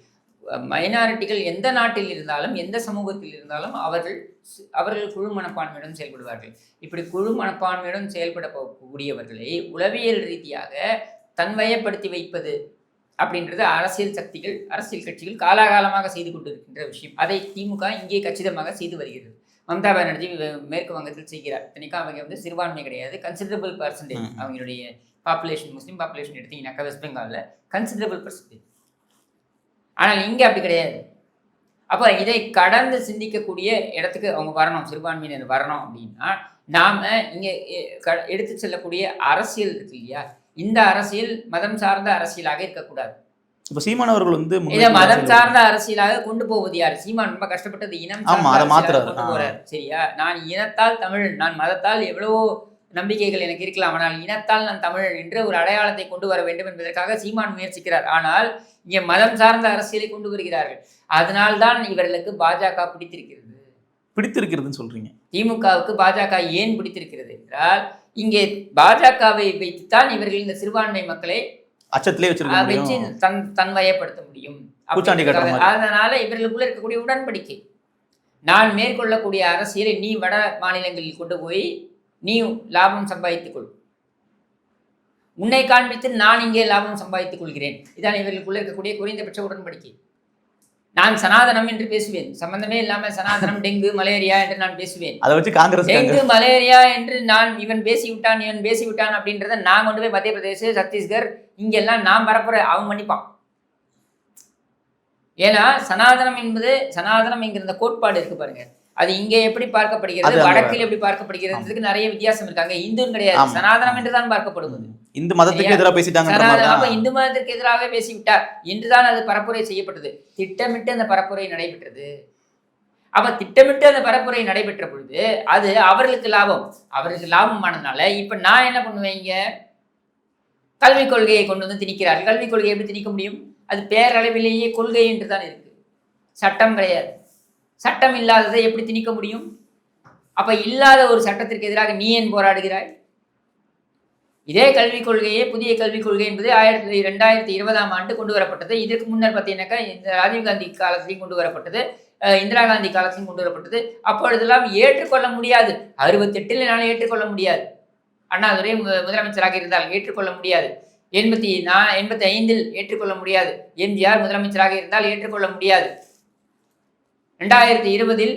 மைனாரிட்டிகள் எந்த நாட்டில் இருந்தாலும் எந்த சமூகத்தில் இருந்தாலும் அவர்கள் அவர்கள் குழு மனப்பான்மையுடன் செயல்படுவார்கள். இப்படி குழு மனப்பான்மையுடன் செயல்பட கூடியவர்களை உளவியல் ரீதியாக தன்வயப்படுத்தி வைப்பது அப்படின்றது அரசியல் சக்திகள் அரசியல் கட்சிகள் காலாகாலமாக செய்து கொண்டிருக்கின்ற விஷயம். அதை திமுக இங்கே கச்சிதமாக செய்து வருகிறது. மம்தா பானர்ஜி மேற்கு வங்கத்தில் செய்கிறார். இத்தனைக்கும் அவங்க வந்து சிறுபான்மை கிடையாது. Considerable percentage. அவங்களுடைய பாப்புலேஷன் முஸ்லீம் பாப்புலேஷன் எடுத்தீங்கன்னாக்கா வெஸ்ட் பெங்காலில் கன்சிடரபிள் பர்சன்டேஜ் ஆனால் இங்கே அப்படி கிடையாது. அப்போ இதை கடந்து சிந்திக்கக்கூடிய இடத்துக்கு அவங்க வரணும். சிறுபான்மையினர் வரணும் அப்படின்னா நாம் இங்கே எடுத்து செல்லக்கூடிய அரசியல் இருக்கு இல்லையா? இந்த அரசியல் மதம் சார்ந்த அரசியலாக இருக்கக்கூடாது. இப்ப சீமான் அவர்கள் வந்து இதை மதம் சார்ந்த அரசியலாக கொண்டு போவது யார்? சீமான் ரொம்ப கஷ்டப்பட்டது இனம் ஆமா, அதை. போறாரு. சரியா? நான் இனத்தால் தமிழ் நான் மதத்தால் எவ்வளவோ நம்பிக்கைகள் எனக்கு இருக்கலாம். ஆனால் இனத்தால் நான் தமிழ் என்று ஒரு அடையாளத்தை கொண்டு வர வேண்டும் என்பதற்காக சீமான் முயற்சிக்கிறார். ஆனால் இங்கே மதம் சார்ந்த அரசியலை கொண்டு வருகிறார்கள். அதனால்தான் இவர்களுக்கு பாஜக பிடித்திருக்கிறது. பிடித்திருக்கிறதுன்னு சொல்றீங்க. திமுகவுக்கு பாஜக ஏன் பிடித்திருக்கிறது என்றால் இங்கே பாஜகவை வைத்துத்தான் இவர்கள் இந்த சிறுபான்மை மக்களை அச்சத்திலே வச்சிருக்க வச்சு தன் தன்வயப்படுத்த முடியும். அதனால இவர்களுக்குள்ள இருக்கக்கூடிய உடன்படிக்கை. நான் மேற்கொள்ளக்கூடிய அரசியலை நீ வட மாநிலங்களில் கொண்டு போய் நீ லாபம் சம்பாதித்துக் கொள் உன்னை காண்பித்து நான் இங்கே லாபம் சம்பாதித்துக் கொள்கிறேன் இதான் இவர்களுக்குள்ள இருக்கக்கூடிய குறைந்தபட்ச உடன்படிக்கை. நான் சனாதனம் என்று பேசுவேன். சம்பந்தமே இல்லாம சனாதனம் டெங்கு மலேரியா என்று நான் பேசுவேன். அதை வச்சு காங்கிரஸ் டெங்கு மலேரியா என்று நான் இவன் பேசிவிட்டான் இவன் பேசிவிட்டான் அப்படின்றத நான் கொண்டு போய் மத்திய பிரதேச சத்தீஸ்கர் இங்கெல்லாம் நான் பரப்புற அவன் மன்னிப்பான். ஏன்னா சனாதனம் என்பது சனாதனம் என்கிற இந்த கோட்பாடு இருக்கு பாருங்க. அது இங்கே எப்படி பார்க்கப்படுகிறது வடக்கில் எப்படி பார்க்கப்படுகிறதுக்கு நிறைய வித்தியாசம் இருக்காங்க. இந்துன்னு கிடையாது. சனாதனம் என்று தான் பார்க்கப்படுவது. இந்த மதத்துக்கு எதிராக தான் இந்து மதத்திற்கு எதிராக பேசிவிட்டார். என்றுதான் அது பரப்புரை செய்யப்பட்டது. திட்டமிட்டு அந்த பரப்புரை நடைபெற்றது. அப்ப திட்டமிட்டு அந்த பரப்புரை நடைபெற்ற பொழுது அது அவர்களுக்கு லாபம். அவர்களுக்கு லாபமானதுனால இப்ப நான் என்ன பண்ணுவேங்க கல்விக் கொள்கையை கொண்டு வந்து திணிக்கிறார்கள். கல்விக் கொள்கையை எப்படி திணிக்க முடியும்? அது பேரளவிலேயே கொள்கை என்று தான் இருக்கு. சட்டம் கிடையாது. சட்டம் இல்லாததை எப்படி திணிக்க முடியும்? அப்போ இல்லாத ஒரு சட்டத்திற்கு எதிராக நீ ஏன் போராடுகிறாய்? இதே கல்விக் கொள்கையே புதிய கல்விக் கொள்கை என்பது ஆயிரத்தி ரெண்டாயிரத்தி இருபதாம் ஆண்டு கொண்டு வரப்பட்டது. இதற்கு முன்னர் பார்த்தீங்கன்னாக்கா இந்த ராஜீவ்காந்தி காலத்திலையும் கொண்டு வரப்பட்டது. இந்திரா காந்தி காலத்திலையும் கொண்டு வரப்பட்டது. அப்பொழுதெல்லாம் ஏற்றுக்கொள்ள முடியாது. அறுபத்தெட்டில் என்னால் ஏற்றுக்கொள்ள முடியாது. அண்ணாதுரை மு- முதலமைச்சராக இருந்தால் ஏற்றுக்கொள்ள முடியாது. எண்பத்தி நா எண்பத்தி ஐந்தில் ஏற்றுக்கொள்ள முடியாது. எம்ஜிஆர் முதலமைச்சராக இருந்தால் ஏற்றுக்கொள்ள முடியாது. ரெண்டாயிரத்தி இருபதில்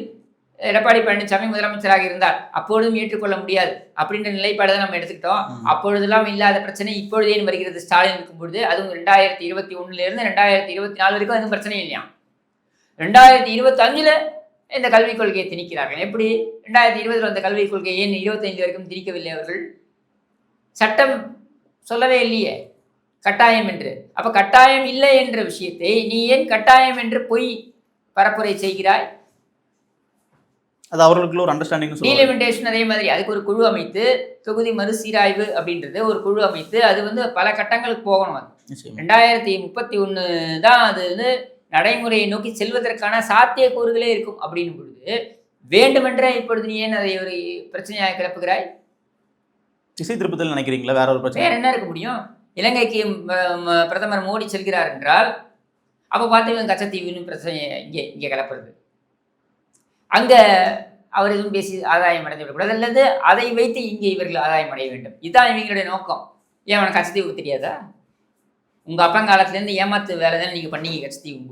எடப்பாடி பழனிசாமி முதலமைச்சராக இருந்தார். அப்பொழுதும் ஏற்றுக்கொள்ள முடியாது. அப்படின்ற நிலைப்பாடு தான் நம்ம எடுத்துக்கிட்டோம். அப்பொழுதெல்லாம் இல்லாத பிரச்சனை இப்பொழுது வருகிறது ஸ்டாலின் இருக்கும் பொழுது. அதுவும் ரெண்டாயிரத்தி இருபத்தி ஒண்ணுல இருந்து ரெண்டாயிரத்தி இருபத்தி நாலு வரைக்கும் எதுவும் பிரச்சனை இல்லையா? ரெண்டாயிரத்தி இருபத்தி அஞ்சுல இந்த கல்விக் கொள்கையை திணிக்கிறார்கள். எப்படி? ரெண்டாயிரத்தி இருபதுல வந்த கல்விக் கொள்கையை ஏன் இருபத்தைந்து வரைக்கும் திணிக்கவில்லை அவர்கள்? சட்டம் சொல்லவே இல்லையே. கட்டாயம் என்று. அப்ப கட்டாயம் இல்லை என்ற விஷயத்தை நீ ஏன் கட்டாயம் என்று பொய் பரப்புரை செய்கிறாய். அது அவர்களுக்குள்ள ஒரு அண்டர்ஸ்டாண்டிங் டீலிமிட்டேஷன் அதே மாதிரி அதுக்கு ஒரு குழு அமைத்து தொகுதி மறுசீராய்வு அப்படின்றது ஒரு குழு அமைத்து அது வந்து பல கட்டங்களுக்கு போகணும் அது. ரெண்டாயிரத்தி முப்பத்தி ஒன்று தான் அது வந்து நடைமுறையை நோக்கி செல்வதற்கான சாத்தியக்கூறுகளே இருக்கும் அப்படின்னும் பொழுது வேண்டுமென்றே இப்பொழுது நீ ஏன் அதை ஒரு பிரச்சனையாக கிளப்புகிறாய்? திசை திருப்பத்தில் நினைக்கிறீங்களா? வேற ஒரு பிரச்சனை? வேற என்ன இருக்க முடியும்? இலங்கைக்கு பிரதமர் மோடி செல்கிறார் என்றால் அப்போ பார்த்து இவன் கச்சத்தீவுன்னு பிரச்சனை இங்கே இங்கே கலப்புறது அங்கே அவர் எதுவும் பேசி ஆதாயம் அடைந்து விடக்கூடாது. அல்லது அதை வைத்து இங்கே இவர்கள் ஆதாயம் அடைய வேண்டும். இதுதான் இவங்களுடைய நோக்கம். ஏன் அவனுக்கு கச்சத்தீவு தெரியாதா? உங்கள் அப்பன் காலத்துலேருந்து ஏமாத்து வேலை தானே நீங்கள் பண்ணீங்க கச்சத்தீவும்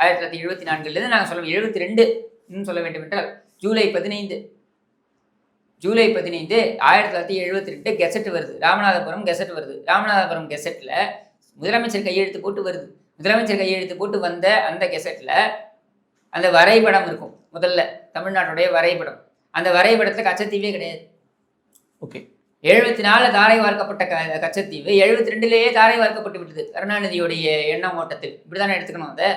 ஆயிரத்தி தொள்ளாயிரத்தி எழுபத்தி நான்குலேருந்து நாங்கள் சொல்ல எழுபத்தி ரெண்டு இன்னும் சொல்ல வேண்டும் என்றால் ஜூலை பதினைந்து ஜூலை பதினைந்து ஆயிரத்தி தொள்ளாயிரத்தி எழுபத்தி ரெண்டு கெசட் வருது. ராமநாதபுரம் கெசட் வருது. ராமநாதபுரம் கெசட்டில் முதலமைச்சர் கையெழுத்து போட்டு வருது. முதலமைச்சர் கையெழுத்து போட்டு வந்த அந்த கெசட்டில் அந்த வரைபடம் இருக்கும். முதல்ல தமிழ்நாட்டுடைய வரைபடம். அந்த வரைபடத்தில் கச்சத்தீவே கிடையாது. ஓகே. எழுபத்தி நாலு தாரை வார்க்கப்பட்ட க கச்சத்தீவு எழுபத்தி ரெண்டுலேயே தாரை வார்க்கப்பட்டு விட்டது. கருணாநிதியுடைய எண்ணம் ஓட்டத்தில். இப்படி தானே எடுத்துக்கணும் அதை?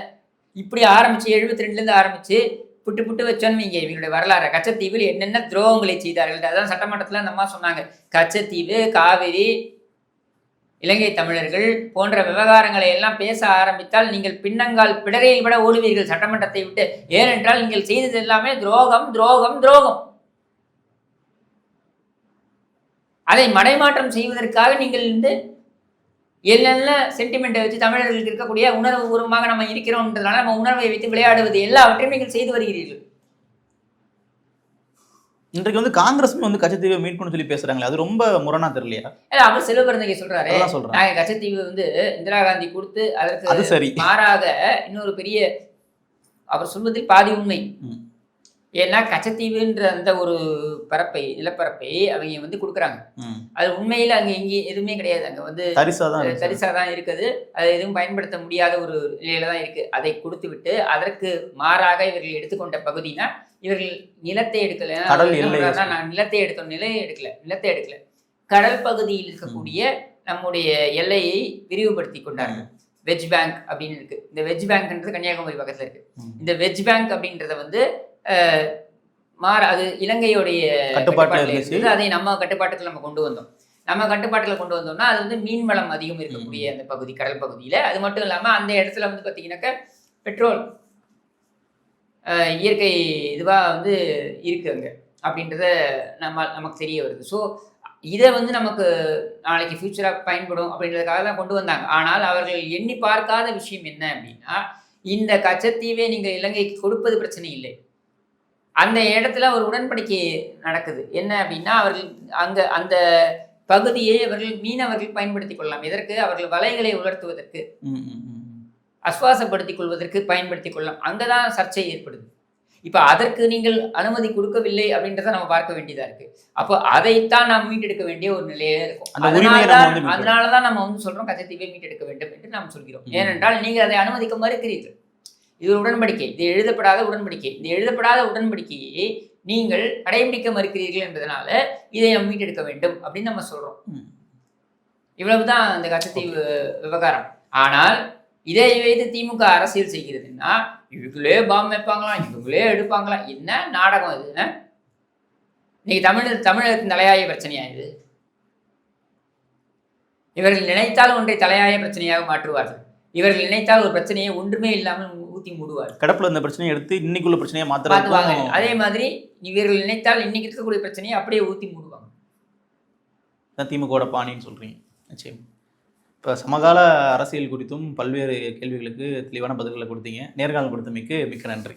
இப்படி ஆரம்பிச்சு எழுபத்தி ரெண்டுலேருந்து ஆரம்பிச்சு புட்டு புட்டு வச்சோன்னு இங்கே இவங்களுடைய வரலாறு. கச்சத்தீவில் என்னென்ன துரோகங்களை செய்தார்கள்? அதான் சட்டமன்றத்தில் அந்த அம்மா சொன்னாங்க. கச்சத்தீவு காவிரி இலங்கை தமிழர்கள் போன்ற விவகாரங்களை எல்லாம் பேச ஆரம்பித்தால் நீங்கள் பின்னங்கால் பிடரையில் விட ஓடுவீர்கள். சட்டமன்றத்தை விட்டு. ஏனென்றால் நீங்கள் செய்தது எல்லாமே துரோகம் துரோகம் துரோகம். அதை மடைமாற்றம் செய்வதற்காக நீங்கள் வந்து என்னென்ன சென்டிமெண்ட்டை வச்சு தமிழர்களுக்கு இருக்கக்கூடிய உணர்வு பூர்வமாக நம்ம இருக்கிறோம்ன்றதுனால நம்ம உணர்வை வைத்து விளையாடுவது எல்லாவற்றையும் நீங்கள் செய்து வருகிறீர்கள். இன்றைக்கு வந்து காங்கிரஸுமே வந்து கச்சத்தீவை மீட்கணும்னு சொல்லி பேசுறாங்களே அது ரொம்ப முரணா தெரியலையா? அவர் சிவபிரந்தகை சொல்றாரு. சொல்றேன். நாங்க கச்சத்தீவு வந்து இந்திரா காந்தி கொடுத்து அது அதற்கு சரி. மாறாக இன்னொரு பெரிய அவர் சொல்வதில் பாதி உண்மை. ஏன்னா கச்சத்தீவுன்ற அந்த ஒரு பரப்பை நிலப்பரப்பை அவங்க வந்து கொடுக்குறாங்க. அது உண்மையில் அங்கே எங்கேயும் எதுவுமே கிடையாது. அங்கே வந்து தரிசா தான் இருக்கு. தரிசாக தான் இருக்குது. அது எதுவும் பயன்படுத்த முடியாத ஒரு நிலையில தான் இருக்கு. அதை கொடுத்து விட்டு அதற்கு மாறாக இவர்கள் எடுத்துக்கொண்ட பகுதினா இவர்கள் நிலத்தை எடுக்கல. நான் நிலத்தை எடுத்தோம் நிலையை எடுக்கல. நிலத்தை எடுக்கல. கடல் பகுதியில் இருக்கக்கூடிய நம்முடைய எல்லையை விரிவுபடுத்தி கொண்டார்கள். வெஜ் பேங்க் அப்படின்னு இருக்கு. இந்த வெஜ் பேங்க்ன்றது கன்னியாகுமரி பக்கத்துல இருக்கு. இந்த வெஜ் பேங்க் அப்படின்றத வந்து மாற அது இலங்கையுடைய கட்டுப்பாட்டுல. அதை நம்ம கட்டுப்பாட்டுக்கு நம்ம கொண்டு வந்தோம். நம்ம கட்டுப்பாட்டுல கொண்டு வந்தோம்னா அது வந்து மீன் வளம் அதிகம் இருக்கக்கூடிய அந்த பகுதி கடல் பகுதியில. அது மட்டும் இல்லாம அந்த இடத்துல வந்து பாத்தீங்கன்னாக்க பெட்ரோல் இயற்கை இதுவாக வந்து இருக்குது அங்கே அப்படின்றத நம்ம நமக்கு தெரிய வருது. ஸோ இதை வந்து நமக்கு நாளைக்கு ஃப்யூச்சராக பயன்படும் அப்படின்றதுக்காக தான் கொண்டு வந்தாங்க. ஆனால் அவர்கள் எண்ணி பார்க்காத விஷயம் என்ன அப்படின்னா இந்த கச்சத்தீவை நீங்கள் இலங்கைக்கு கொடுப்பது பிரச்சனை இல்லை. அந்த இடத்துல ஒரு உடன்படிக்கை நடக்குது. என்ன அப்படின்னா அவர்கள் அங்கே அந்த பகுதியை அவர்கள் மீனவர்கள் பயன்படுத்திக் கொள்ளலாம். இதற்கு அவர்கள் வலைகளை உலர்த்துவதற்கு. அஸ்வாசப்படுத்திக் கொள்வதற்கு பயன்படுத்திக் கொள்ளலாம். அங்கதான் சர்ச்சை ஏற்படுது. இப்ப அதற்கு நீங்கள் அனுமதி கொடுக்கவில்லை அப்படின்றத நம்ம பார்க்க வேண்டியதா இருக்கு. அப்போ அதைத்தான் நாம் மீட்டெடுக்க வேண்டிய ஒரு நிலையில இருக்கும். அந்த உரிமையை நம்ம வந்து நம்ம சொல்றோம் கச்சத்தீவை மீட்டெடுக்க வேண்டும் என்று நாம் சொல்கிறோம். ஏனென்றால் நீங்கள் அதை அனுமதிக்க மறுக்கிறீர்கள். இது ஒரு உடன்படிக்கை. இது எழுதப்படாத உடன்படிக்கை. இந்த எழுதப்படாத உடன்படிக்கையை நீங்கள் கடைபிடிக்க மறுக்கிறீர்கள் என்பதனால இதை நாம் மீட்டெடுக்க வேண்டும் அப்படின்னு நம்ம சொல்றோம். இவ்வளவுதான் இந்த கச்சத்தீவு விவகாரம். ஆனால் இதை வைத்து திமுக அரசியல் செய்கிறதுன்னா இவங்களே பாம் வைப்பாங்களாம் இவங்களே எடுப்பாங்களாம். என்ன நாடகம் இது? இன்னைக்கு தமிழ் தமிழகத்தின் தலையாய பிரச்சனையா இது? இவர்கள் நினைத்தால் ஒன்றை தலையாய பிரச்சனையாக மாற்றுவார்கள். இவர்கள் நினைத்தால் ஒரு பிரச்சனையை ஒன்றுமே இல்லாமல் ஊத்தி மூடுவார்கள். கிடப்புல இந்த பிரச்சனையை எடுத்து இன்னைக்குள்ள பிரச்சனையை மாத்திரம் அதே மாதிரி இவர்கள் நினைத்தால் இன்னைக்கு இருக்கக்கூடிய பிரச்சனையை அப்படியே ஊத்தி மூடுவாங்க. திமுகவோட பாணின்னு சொல்றீங்க. நிச்சயம். இப்போ சமகால அரசியல் குறித்தும் பல்வேறு கேள்விகளுக்கு தெளிவான பதில்களை கொடுத்தீங்க. நேர்காணல் கொடுத்தமைக்கு மிக்க நன்றி.